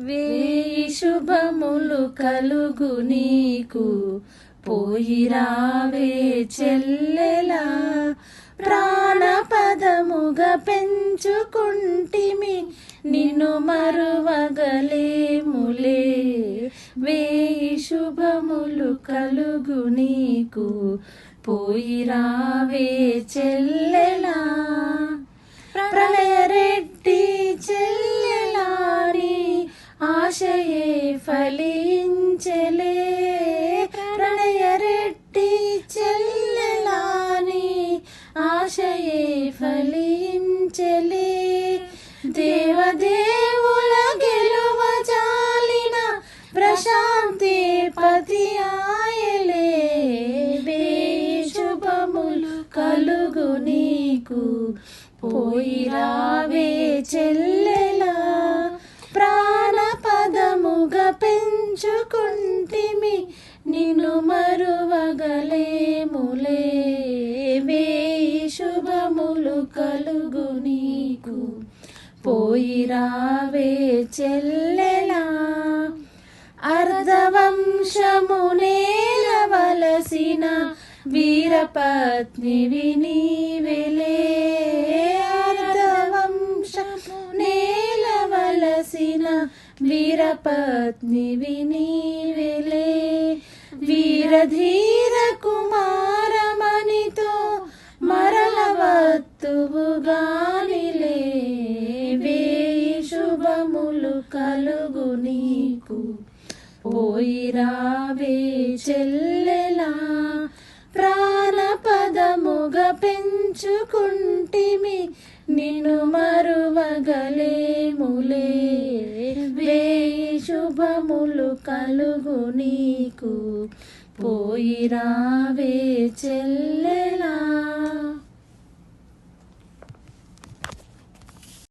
వేయి శుభములు కలుగు నీకు. పోయిరావే చెల్లెలా. ప్రాణపదముగా పెంచుకుంటిమి. నిన్ను మరువగలేములే. వేయి శుభములు కలుగు నీకు. పోయిరావే చెల్లెలా. ఫలించలే. ప్రణయరెట్టి చెల్లెలాని ఆశయే ఫలించలే. దేవదేవుల గెలువ జాలిన ప్రశాంతి పతి ఆయలే. శుభములు కలుగు నీకు. పోయిరా పెంచుకుంటిమి నిన్ను మరువగలేములే. వేయి శుభములు కలుగు నీకు. పోయిరావే చెల్లెలా అర్ధవంశము నేలవలసిన వీరపత్ని విని వెలే వీరపత్ని వినీవిలే. వీరధీర కుమారమణితో మరలవత్తువుగానిలే వేయి శుభములు కలుగు నీకు. పోయిరావే చెల్లెలా. ప్రాణపదముగ పెంచుకుంటిమి. నిన్ను మరువగలేములే. శుభములు కలుగు నీకు. పోయిరావే చెల్లెలా